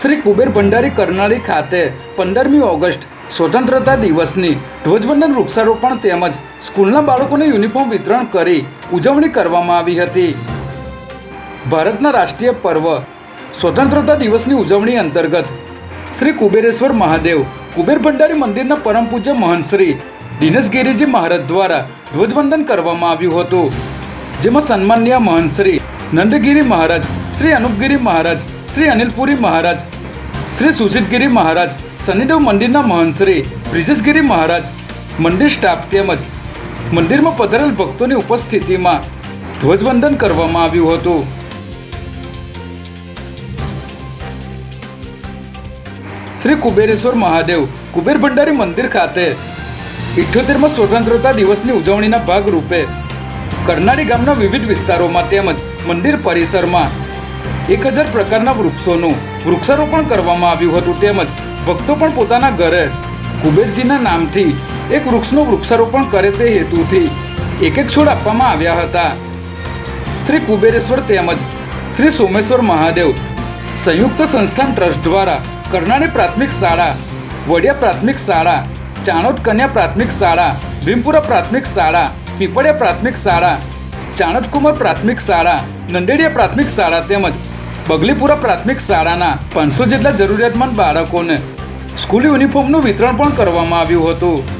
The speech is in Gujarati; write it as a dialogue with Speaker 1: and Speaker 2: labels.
Speaker 1: શ્રી કુબેર ભંડારી કરનાળી ખાતે પંદરમી ઓગસ્ટ સ્વતંત્રતા દિવસની ધ્વજવંદન વૃક્ષારોપણ તેમજ સ્કૂલના બાળકોને યુનિફોર્મ વિતરણ કરી ઉજવણી કરવામાં આવી હતી. ભારતના રાષ્ટ્રીય પર્વ સ્વતંત્રતા દિવસની ઉજવણી અંતર્ગત શ્રી કુબેરેશ્વર મહાદેવ, કુબેર ભંડારી મંદિરના પરમ પૂજ્ય મહંત શ્રી દિનેશગીરીજી મહારાજ દ્વારા ધ્વજવંદન કરવામાં આવ્યું હતું. જેમાં સન્માનીય મહંશ્રી નંદગીરી મહારાજ, શ્રી અનુપગીરી મહારાજ, શ્રી અનિલપુરી મહારાજ શ્રી સુજીતગીરી મહારાજ, શનિદેવ મંદિરના મહંતશ્રી બ્રિજેશગીરી મહારાજ, મંદિર સ્ટાફ તેમજ મંદિરમાં પધારેલ ભક્તોની ઉપસ્થિતિમાં ધ્વજવંદન કરવામાં આવ્યું હતું. શ્રી કુબેરેશ્વર મહાદેવ, કુબેર ભંડારી મંદિર ખાતે ઇઠ્યોતેરમાં સ્વતંત્રતા દિવસની ઉજવણીના ભાગરૂપે કરનાળી ગામના વિવિધ વિસ્તારોમાં તેમજ મંદિર પરિસરમાં એક હજાર પ્રકારના વૃક્ષોનું વૃક્ષારોપણ કરવામાં આવ્યું હતું તેમજ ભક્તો પણ પોતાના ઘરે કુબેરજીના નામથી એક વૃક્ષનું વૃક્ષારોપણ કરે તે હેતુથી એક એક છોડ આપવામાં આવ્યા હતા. શ્રી કુબેરેશ્વર તેમજ શ્રી સોમેશ્વર મહાદેવ સંયુક્ત સંસ્થાન ટ્રસ્ટ દ્વારા કરનાળી પ્રાથમિક શાળા, વડિયા પ્રાથમિક શાળા, ચાણોદ કન્યા પ્રાથમિક શાળા, ભીમપુરા પ્રાથમિક શાળા, પીપળિયા પ્રાથમિક શાળા ચાણોદ કુમાર પ્રાથમિક શાળા નંદેડિયા પ્રાથમિક શાળા તેમજ બગલીપુરા પ્રાથમિક શાળાના પાંચસો જેટલા જરૂરિયાતમંદ બાળકોને સ્કૂલ યુનિફોર્મનું વિતરણ પણ કરવામાં આવ્યું હતું.